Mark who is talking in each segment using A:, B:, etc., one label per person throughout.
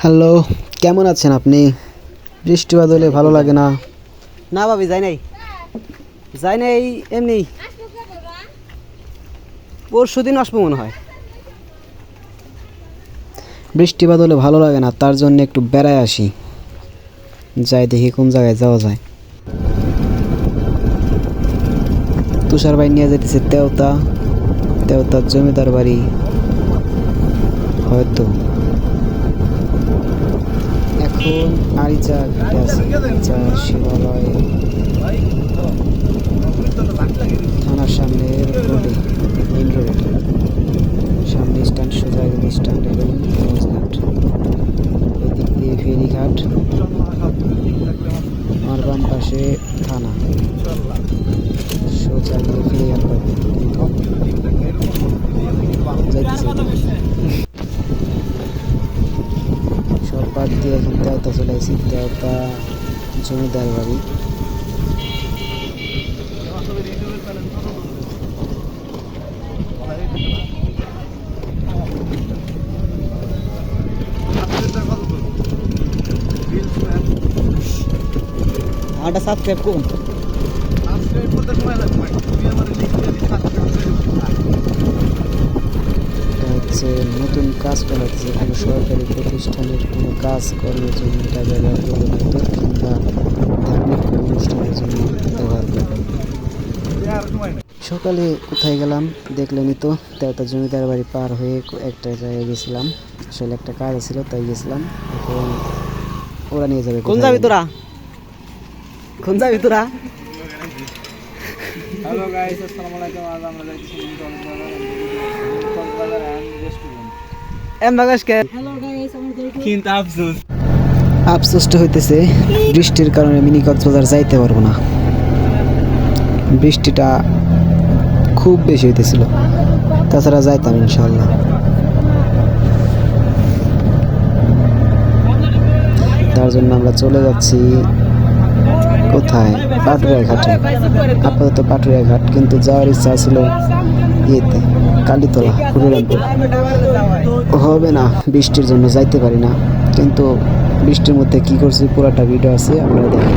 A: Hello কেমন আছেন আপনি? বৃষ্টি বাদলে ভালো লাগে না?
B: না ভাবি যাই নাই। যাই নাই এমনি। পরশু দিন আসব মনে হয়।
A: বৃষ্টি বাদলে ভালো লাগে না তার জন্য একটু বেড়ায় আসি। যাই দেখি কোন জায়গায় যাওয়া যায়। তুষার ভাই নিয়ে যেতেছে তেওতা। তেওতার জমিদার বাড়ি। হয়তো। এখন আরিচা আরিচা শিবালয়। দিয়ে এখন তেওতা চলে আসি তেওতা জমিদার বাড়ি
B: আমারটা সাবস্ক্রাইব করুন
A: এটা হচ্ছে নতুন কাজ করা হচ্ছে কোনো সরকারি প্রতিষ্ঠানের কোনো কাজ করার জন্য এটা ব্যবহার করবে হয়তো কিংবা ধার্মিক কোনো অনুষ্ঠানের জন্য ব্যবহার করবে সকালে কোথায় গেলাম দেখলেনই তো তেওতা জমিদার বাড়ি পার হয়ে একটা জায়গায় গেছিলাম। আসলে একটা কাজ ছিল তাই গেছিলাম। এখন ওরা নিয়ে যাবে
B: কোন যাবি। তোরা? কোন যাবি তোরা?
C: হ্যালো গাইস আসসালামু আলাইকুম। আজ আমরা যাচ্ছি কক্সবাজার কিন্তু আফসোস।
A: আফসোসটা হইতেছে বৃষ্টির কারণে মিনি কক্সবাজার যাইতে পারব না। বৃষ্টিটা খুব বেশি হইতেছিল। তাছাড়া যাইতাম ইনশাল্লাহ তার জন্য আমরা চলে যাচ্ছি কোথায়? পাটুরিয়া ঘাটে আপাতত পাটুরিয়া ঘাট কিন্তু যাওয়ার ইচ্ছা ছিল ইয়েতে। কালীতলা কুড়িরামপুর হবে না, বৃষ্টির জন্য যাইতে পারি না। কিন্তু বৃষ্টির মধ্যে কি করছি, পুরাটা ভিডিও আছে, আপনারা দেখেন।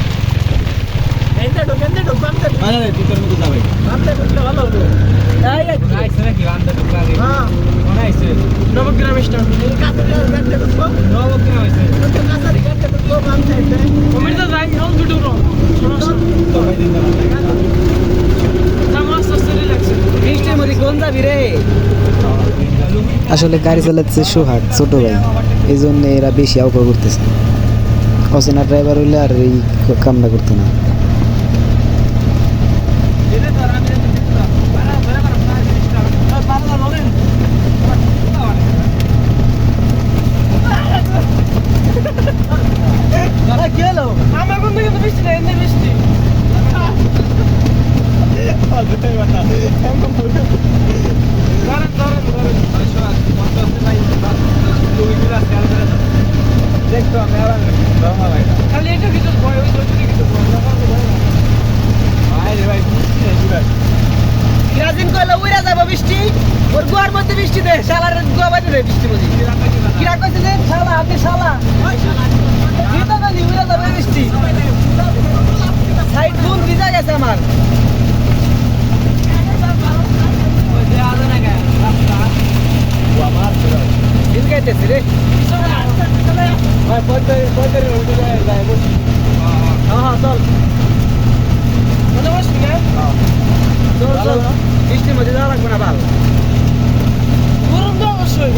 C: আইছে নাকি কোন আইছে
B: নবগ্রাম স্টার
C: নবগ্রাম আইছে
B: যাই দুটো রো
C: ভাই দিন
B: জামাস সস্তে বৃষ্টির মধ্যে কোন যাবি রে
A: আসলে গাড়ি চালাচ্ছে সোহাগ ছোট ভাই। এই জন্য এরা বেশি আউকা করতেছে অচেনা ড্রাইভার হইলে আর এই কামটা করতো না
B: আমার কোন দিকে বৃষ্টি নেই এমনি বৃষ্টি ধরেন ধরেন ধরেন
C: দেখতো আমি আর রমা ভাই
B: খালি এটা কিছু ভয় ওই তো কিছু ভয়
C: ভাই রে ভাই বুঝছি না সুরাজ
B: কিরাজিন কইলে উইরা যাব বৃষ্টি ওর গুয়ার মধ্যে বৃষ্টি দে শালার গুয়া বাইতে দে বৃষ্টি বুঝি কিরা কইছে যে শালা আপনি শালা ভিতর না উইরা যাবে বৃষ্টি সাইড ফুল ভিজা গেছে আমার দিল গাইতেছে রে
C: ভাই পঁয়তাল্লিশ পঁয়তাল্লিশ উঠে যায় যায় বসি
B: হ্যাঁ হ্যাঁ চল মনে বসবি না চল চল বৃষ্টির মধ্যে যাওয়া লাগবে না ভালো গরম তো অবশ্যই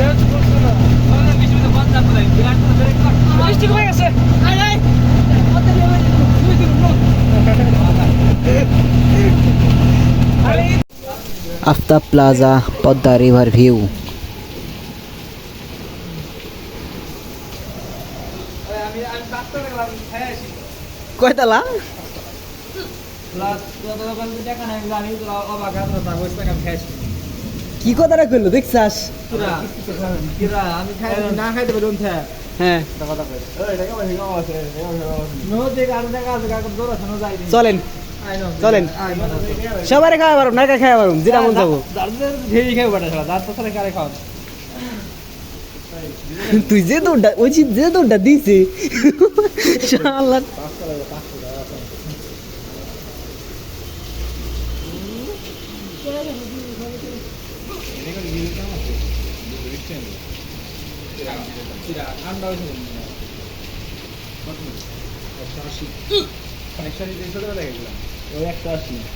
B: বৃষ্টি কমে গেছে আয় আয়
A: Aftab plaza Padma river view.
C: কয়তালা? কি কথাটা কইলো দেখছাস? হ্যাঁ। চলেন। চলেন। সবারে খাওয়া পারুম না খাওয়া পারুম যেটা মন যাব তুই যে দৌড়টা ওই যে দৌড়টা দিছে।
B: ঠান্ডা হয়েছে দেড়শো টাকা Eu a ficar assim. Né?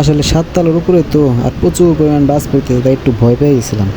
A: আসলে সাততলার উপরে তো আর প্রচুর পরিমাণ বাস পেতে তাই একটু ভয় পেয়ে গেছিলাম।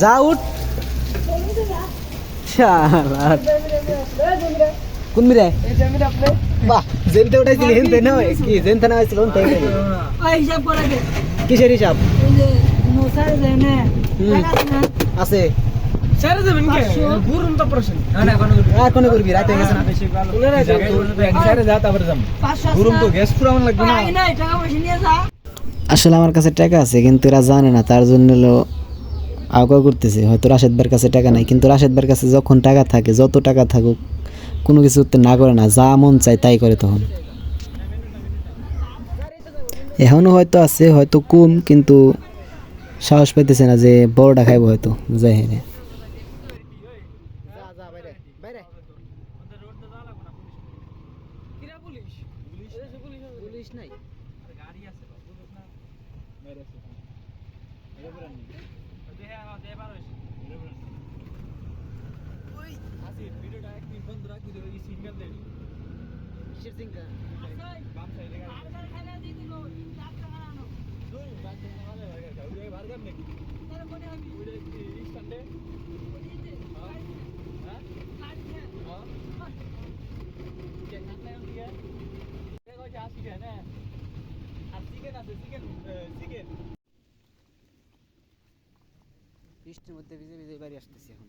A: যা উঠ শালা
C: কোন মিরে
D: এই যে আমি আপনি
C: বাহ জেনতে উঠাইছিলি হেনতে না কি জেনতে না হয়েছিল হেনতে
E: ওই হিসাব করে দে
C: কিসের হিসাব
E: ওই যে মশারি দেয় না
C: হুম।
E: টাকা আছে না
C: আছে
D: ছেড়ে দেবেন কে?
E: পাঁচশো।
D: তো প্রশ্ন।
C: আর কোনে করবি রাত গেছে না
D: ছেড়ে যা তারপরে যাম।
E: পাঁচশো
D: তো গ্যাস পুরো লাগবে না।
E: পাই টাকা পয়সা নিয়ে যা।
C: আসলে আমার কাছে টাকা আছে কিন্তু এরা জানে না তার জন্য আগাও করতেছে। হয়তো রাশেদ ভাইয়ের কাছে টাকা নাই কিন্তু রাশেদ ভাইয়ের কাছে যখন টাকা থাকে যত টাকা থাকুক কোনো কিছু উত্তর না করে না যা মন চায় তাই করে তখন। এখনও হয়তো আছে হয়তো কম কিন্তু সাহস পাইতেছে না যে বড়টা খাইবো হয়তো যাই হ্যাঁ পুলিশ নাই বৃষ্টির মধ্যে ভিজে ভিজে বাড়ি আসতেছি এখন।